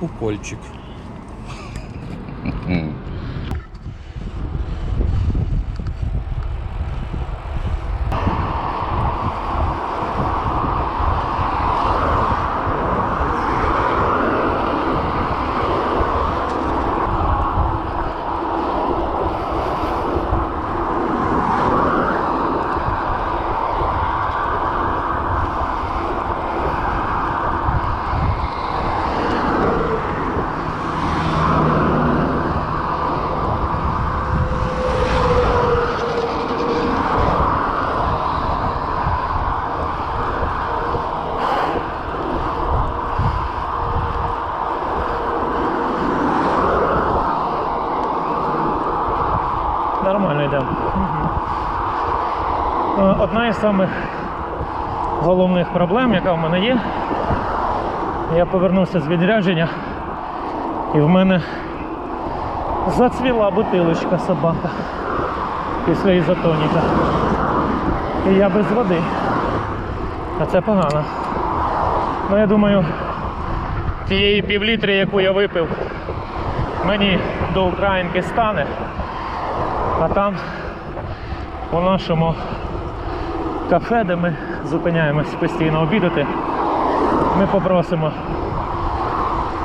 укольчик. Нормально йдемо. Е, Одна із самих головних проблем, яка в мене є, я повернувся з відрядження, і в мене зацвіла бутилочка собака після ізотоніка. І я без води. А це погано. Ну я думаю, тієї півлітри, яку я випив, мені до Українки стане. А там у нашому кафе, де ми зупиняємось постійно обідати, ми попросимо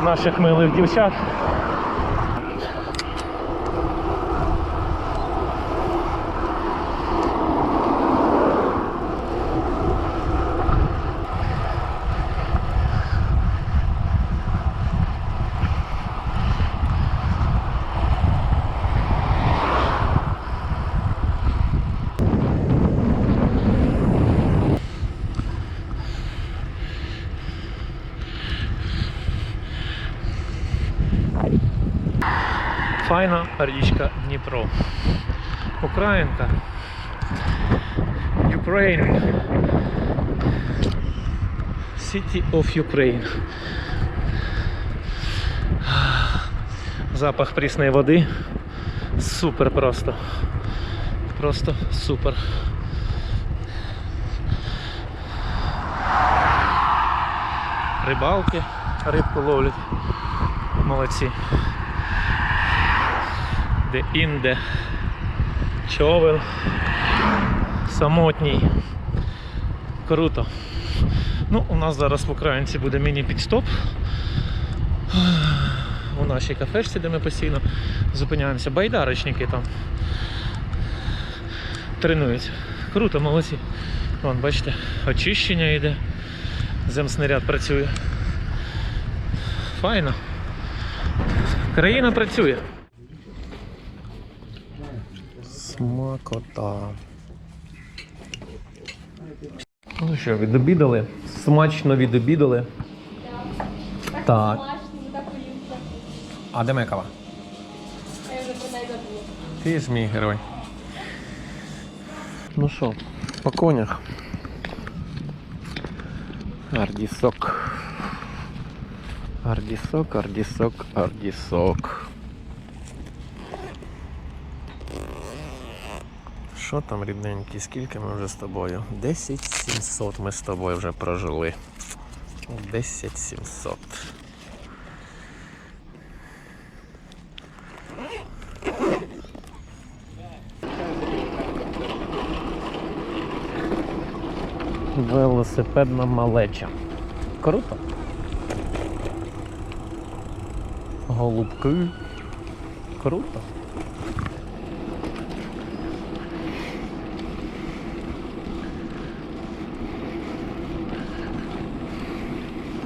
наших милих дівчат. Файна річка Дніпро. Українка. Ukraine. City of Ukraine. Запах прісної води. Супер просто. Просто супер. Рибалки, рибку ловлять. Молодці де інде човен самотній. Круто. Ну, у нас зараз в Українці буде міні-підстоп. У нашій кафешці, де ми постійно зупиняємося. Байдарочники там тренуються. Круто, молодці. Вон, бачите, очищення йде. Земснаряд працює. Файно. Країна працює. Смакота. Ну що, відобідали? Смачно відобідали. Так. А де моя кава? Ти ж мій герой. Ну що, по конях. Ардісок. Ардісок, ардісок, ардісок. Що там, рідненький, скільки ми вже з тобою? 10 700 ми з тобою вже прожили. 10 700. Велосипедна малеча. Круто. Голубки. Круто.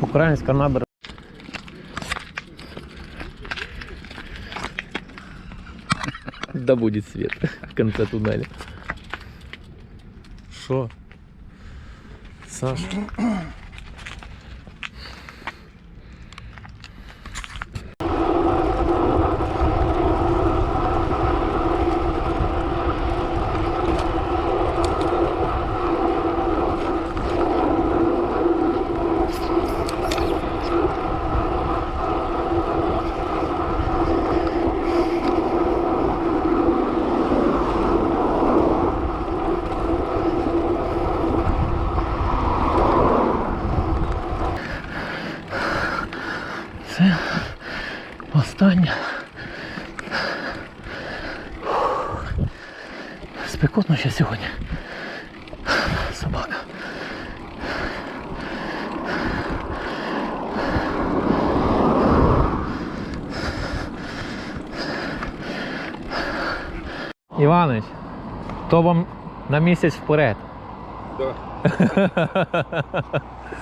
Українська набережна. Да будет свет в конце туннеля. Что? Саша? Питання. Спекотно ще сьогодні. Собака. Іванович, то вам на місяць вперед. Да.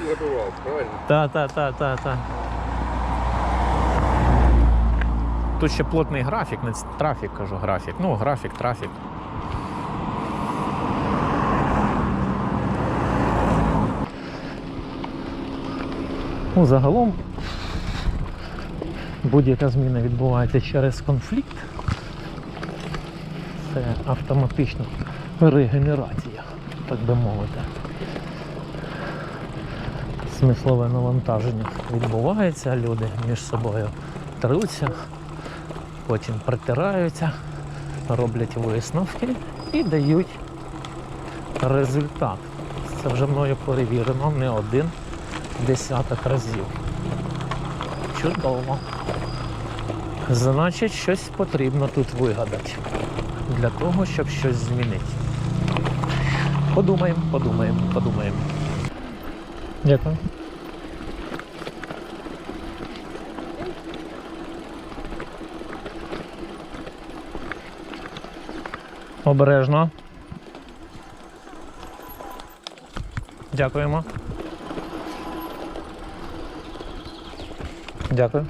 Готував, правильно? Та, та, та, та, та. Тут ще плотний графік, не трафік кажу, графік. Ну, графік, трафік. Ну, загалом будь-яка зміна відбувається через конфлікт. Це автоматична регенерація, так би мовити смислове навантаження відбувається, люди між собою труться, потім притираються, роблять висновки і дають результат. Це вже мною перевірено не один десяток разів. Чудово. Значить, щось потрібно тут вигадати для того, щоб щось змінити. Подумаємо, подумаємо, подумаємо. Дякую. Обережно. Дякуємо. Дякую.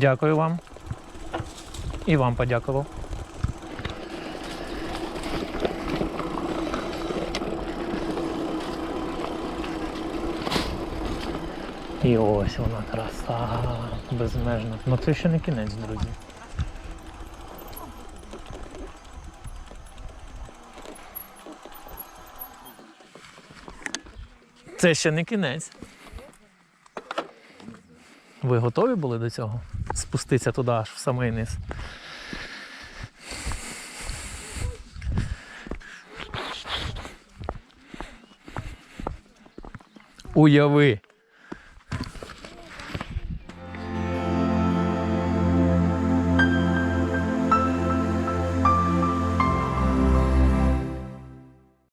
Дякую вам. І вам подякував. І ось вона краса безмежна. Ну це ще не кінець, друзі. Це ще не кінець. Ви готові були до цього? Спуститися туди аж в самий низ. Уяви,